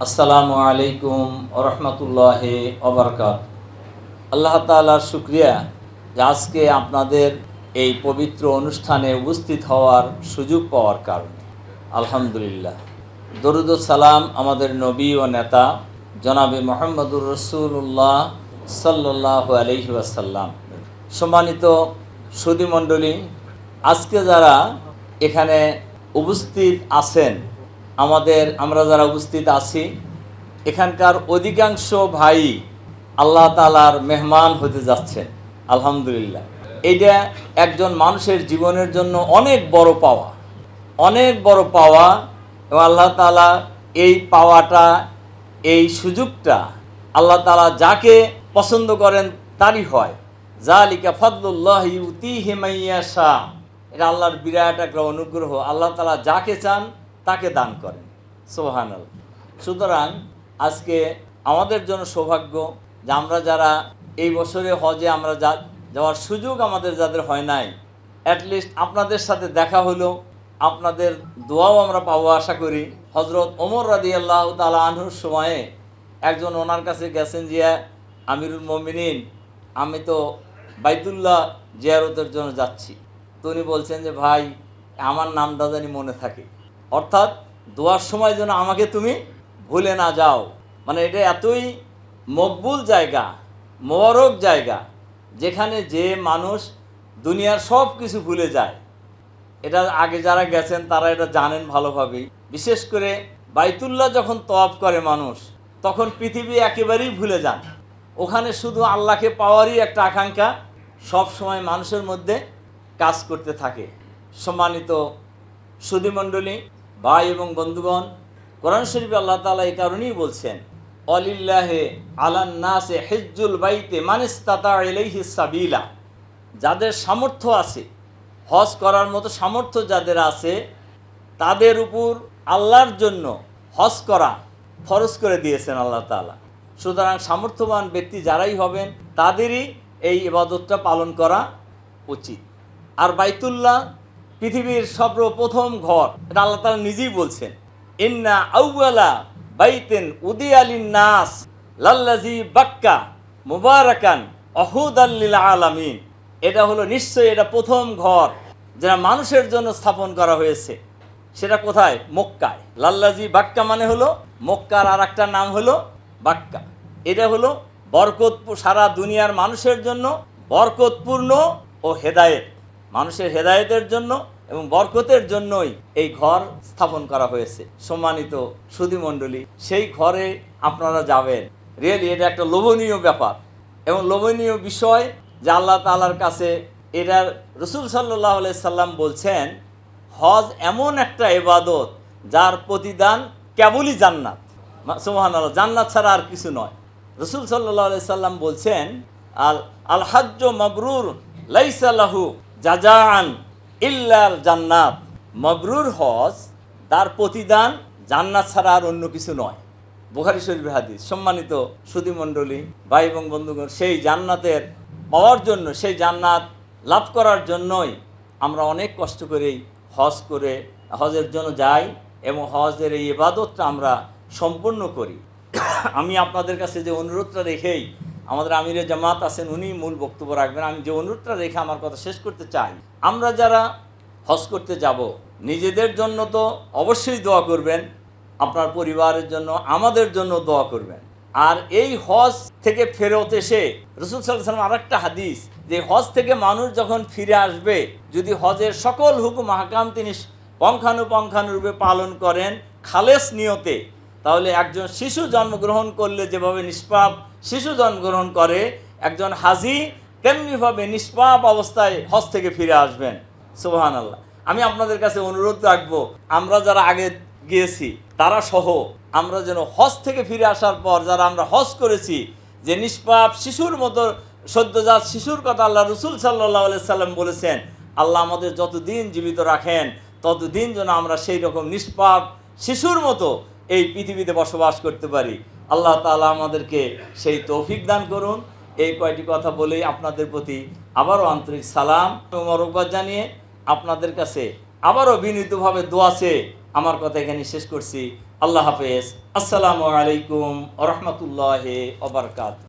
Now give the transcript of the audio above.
আসসালামু আলাইকুম ওরহমতুল্লাহ ওবরকাত আল্লাহ তালার শুক্রিয়া যে আজকে আপনাদের এই পবিত্র অনুষ্ঠানে উপস্থিত হওয়ার সুযোগ পাওয়ার কারণে। আলহামদুলিল্লাহ। দরুদ সালাম আমাদের নবী ও নেতা জনাবে মোহাম্মদুর রসুল্লাহ সাল্লাহ আলহি আসাল্লাম সম্মানিত সুদীমণ্ডলী আজকে যারা এখানে উপস্থিত আছেন আমাদের, আমরা যারা উপস্থিত আছি, এখানকার অধিকাংশ ভাই আল্লাহ তালার মেহমান হতে যাচ্ছেন আলহামদুলিল্লাহ। এইটা একজন মানুষের জীবনের জন্য অনেক বড় পাওয়া। অনেক বড় পাওয়া এবং আল্লাহ তালা এই পাওয়াটা, এই সুযোগটা আল্লাহ তালা যাকে পছন্দ করেন তারই হয়। জালিকা ফদলুল্লাহ ইউতি হিমাইয়া শাহ এটা আল্লাহর বিরাট একটা অনুগ্রহ। আল্লাহ তালা যাকে চান তাকে দান করেন। সোহান সুতরাং আজকে আমাদের জন্য সৌভাগ্য যে আমরা যারা এই বছরে হজে আমরা যা যাওয়ার সুযোগ আমাদের যাদের হয় নাই অ্যাটলিস্ট আপনাদের সাথে দেখা হলো, আপনাদের দোয়াও আমরা পাবো আশা করি। হজরত ওমর রাদি আল্লাহ তালা আনহুর সময়ে একজন ওনার কাছে গেছেন জিয়া আমিরুল মমিনিন, আমি তো বাইতুল্লাহ জিয়ারতের জন্য যাচ্ছি। তো উনি বলছেন যে, ভাই, আমার নামটা জানি মনে থাকে। অর্থাৎ দোয়ার সময় যেন আমাকে তুমি ভুলে না যাও। মানে এটা এতই মকবুল জায়গা, মোবারক জায়গা, যেখানে যে মানুষ দুনিয়ার সব কিছু ভুলে যায়। এটা আগে যারা গেছেন, তারা এটা জানেন ভালোভাবেই। বিশেষ করে বাইতুল্লাহ যখন তওয়াফ করে মানুষ, তখন পৃথিবী একেবারেই ভুলে যান। ওখানে শুধু আল্লাহকে পাওয়ারই একটা আকাঙ্ক্ষা সব সময় মানুষের মধ্যে কাজ করতে থাকে। সম্মানিত সুধীমণ্ডলী ভাই এবং বন্ধুগণ, কোরআন শরীফ আল্লাহ তালা এই কারণেই বলছেন, অলিল্লাহে আলান্নাসে হেজ্জুল বাইতে মানিস্তাতা এলাইহি সাবিলা। যাদের সামর্থ্য আছে, হজ করার মতো সামর্থ্য যাদের আছে, তাদের উপর আল্লাহর জন্য হজ করা ফরজ করে দিয়েছেন আল্লাহ তালা সুতরাং সামর্থ্যবান ব্যক্তি যারাই হবেন, তাদেরই এই ইবাদতটা পালন করা উচিত। আর বাইতুল্লাহ পৃথিবীর সর্বপ্রথম ঘর। এটা আল্লাহ তালা নিজেই বলছেন। ইন্না আউয়ালা বাইতেন উদি আলিন নাস লাল্লাজি বাক্কা মুবারাকান অহুদ আল্লিল আলামিন এটা হলো নিশ্চয়ই এটা প্রথম ঘর যেটা মানুষের জন্য স্থাপন করা হয়েছে। সেটা কোথায়? মক্কায়। লাল্লাজি বাক্কা মানে হলো মক্কার আর একটা নাম হলো বাক্কা। এটা হলো বরকতপুর সারা দুনিয়ার মানুষের জন্য বরকতপূর্ণ ও হেদায়েত। মানুষের হেদায়েতের জন্য এবং বরকতের জন্যই এই ঘর স্থাপন করা হয়েছে। সম্মানিত সুধীমণ্ডলী, সেই ঘরে আপনারা যাবেন। রিয়েলি এটা একটা লোভনীয় ব্যাপার এবং লোভনীয় বিষয় যে আল্লাহ তালার কাছে এটার রসুল সাল্লাহ সাল্লাম বলছেন, হজ এমন একটা এবাদত যার প্রতিদান কেবলই জান্নাত। সুহান আল্লাহ জান্নাত ছাড়া আর কিছু নয়। রসুল সাল্লাহ সাল্লাম বলছেন, আল আল হাজ্য মবরুর লাইসাল্লাহু জাজান ইল্লার জান্নাত। মবরুর হজ, তার প্রতিদান জান্নাত ছাড়া আর অন্য কিছু নয়। বুখারি শরীফের হাদিস, সম্মানিত সুধীমণ্ডলী, ভাই এবং বন্ধুগণ, সেই জান্নাতের পাওয়ার জন্য, সেই জান্নাত লাভ করার জন্যই আমরা অনেক কষ্ট করেই হজ করে, হজের জন্য যাই এবং হজের এই ইবাদতটা আমরা সম্পূর্ণ করি। আমি আপনাদের কাছে যে অনুরোধটা রেখেই আমাদের আমিরে জামাত আছেন, উনি মূল বক্তব্য রাখবেন। আমি যে অনুরোধটা রেখে আমার কথা শেষ করতে চাই, আমরা যারা হজ করতে যাব, নিজেদের জন্য তো অবশ্যই দোয়া করবেন, আপনার পরিবারের জন্য, আমাদের জন্য দোয়া করবেন। আর এই হজ থেকে ফেরত এসে রসুল সাল্লাম আর একটা হাদিস, যে হজ থেকে মানুষ যখন ফিরে আসবে, যদি হজের সকল হুকুম হাকাম তিনি পঙ্খানুপঙ্খানুরূপে পালন করেন, খালেস নিয়তে, তাহলে একজন শিশু জন্মগ্রহণ করলে যেভাবে নিষ্পাপ শিশু জন্মগ্রহণ করে, একজন হাজি তেমনিভাবে নিষ্পাপ অবস্থায় হজ থেকে ফিরে আসবেন। সুবাহান আল্লাহ আমি আপনাদের কাছে অনুরোধ রাখব, আমরা যারা আগে গিয়েছি, তারা সহ, আমরা যেন হজ থেকে ফিরে আসার পর যারা আমরা হজ করেছি, যে নিষ্পাপ শিশুর মতো সদ্যজাত শিশুর কথা আল্লাহ রসুল সাল্লাহ সাল্লাম বলেছেন, আল্লাহ আমাদের যতদিন জীবিত রাখেন, ততদিন যেন আমরা সেই রকম নিষ্পাপ শিশুর মতো এই পৃথিবীতে বসবাস করতে পারি। আল্লাহ তালা আমাদেরকে সেই তৌফিক দান করুন। এই কয়টি কথা বলেই আপনাদের প্রতি আবারও আন্তরিক সালাম এবং জানিয়ে আপনাদের কাছে আবারও বিনীতভাবে দোয়াছে আমার কথা এখানে শেষ করছি। আল্লাহ হাফেজ। আসসালামু আলাইকুম রহমতুল্লাহ অবরকাত